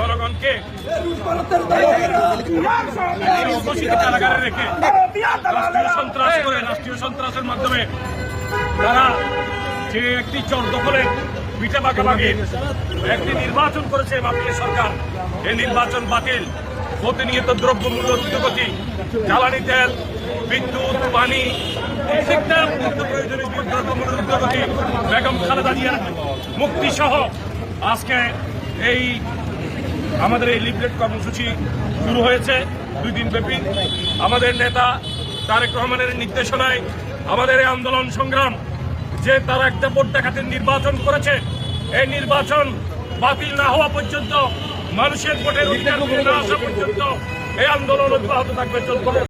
জনগণকে কারাগারে রেখে। রাষ্ট্রীয় সন্ত্রাস করে রাষ্ট্রীয় সন্ত্রাসের মাধ্যমে তারা যে একটি চর দখলে পিঠে একটি নির্বাচন করেছে মাপিয়ে সরকার এই নির্বাচন বাতিল। প্রতিনিয়ত দ্রব্যমূল্য দ্রুতগতি জ্বালানি তেল বিদ্যুৎ পানি প্রত্যেকটা প্রয়োজনীয় দ্রব্যমূল্য দ্রুতগতি বেগম খালেদা জিয়ার মুক্তি সহ আজকে এই আমাদের এই লিফলেট কর্মসূচি শুরু হয়েছে, দুই দিন ব্যাপী। আমাদের নেতা তারেক রহমানের নির্দেশনায় আমাদের এই আন্দোলন সংগ্রাম, যে তারা একটা ভোট দেখাতে নির্বাচন করেছে, এই নির্বাচন বাতিল না হওয়া পর্যন্ত মানুষের ভোটের অধিকার না আসা পর্যন্ত এই আন্দোলন অব্যাহত থাকবে, চলবে।